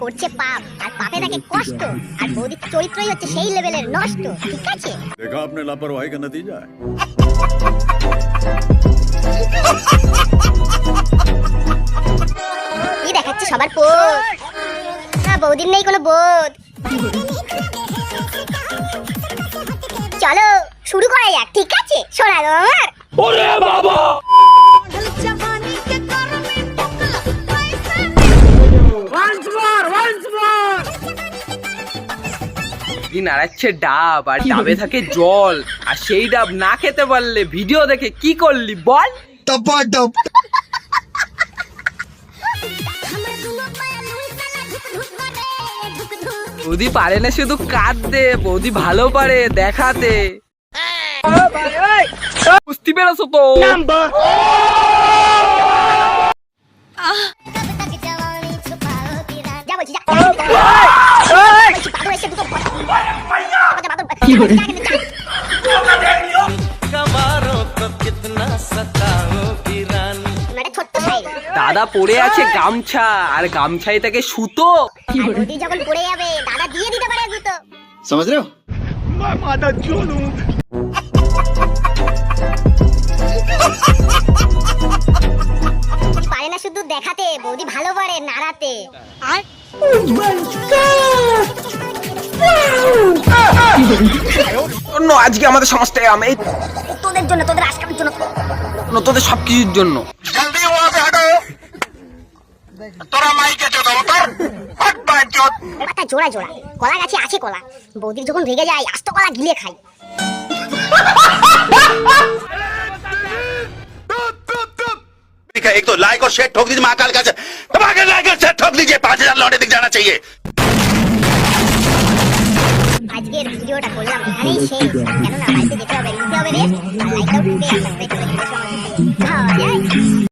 করছে পাপ আর পাপে থাকে কষ্ট আর বৌদির চরিত্রই হচ্ছে সেই লেভেলের নষ্ট ঠিক আছে देखा आपने लापरवाही का नतीजा है কি দেখাচ্ছে সবার পোজ না বৌদির নেই কোনো বোধ চলো শুরু করা যাক ঠিক আছে শোনা গো আমার কি নাড়াচ্ছে ডাব আর ডাবে থাকে জল আর সেই ডাব না খেতে পারলে ভিডিও দেখে কি করলি বল? বৌদি পারে না শুধু কাঁদতে বৌদি ভালো পারে দেখাতে। বুঝতে পেরেছ তো? দাদা পড়ে আছে গামছা আর গামছাই তাকে সুতো আর বৌদি যখন পড়ে যাবে দাদা দিয়ে দিতে পারে দুটো समझ रहे हो পারে না শুধু দেখাতে বৌদি ভালো পারে নাড়াতে জন্য আজকে আমাদের সমাজটাই আমি এই তোদের জন্য তোদের আজকালের জন্য তোদের সবকিছুর জন্য ব্যাপারটা জোড়া জোড়া কলা গাছে আছে কলা বৌদির যখন রেগে যায় আস্ত কলা গিলে খাই एक तो लाइक और शेयर ठोक दीजिए महाकाल का दबा के लाइक और शेयर ठोक दीजिए पांच हजार लौटे दिख जाना चाहिए আজকের ভিডিওটা করলাম, এখানেই শেষ। কেননা বাড়িতে যেতে হবে, নিতে হবে রেস্ট লাইকটাও টিপে সাবস্ক্রাইব করে দিতে হবে।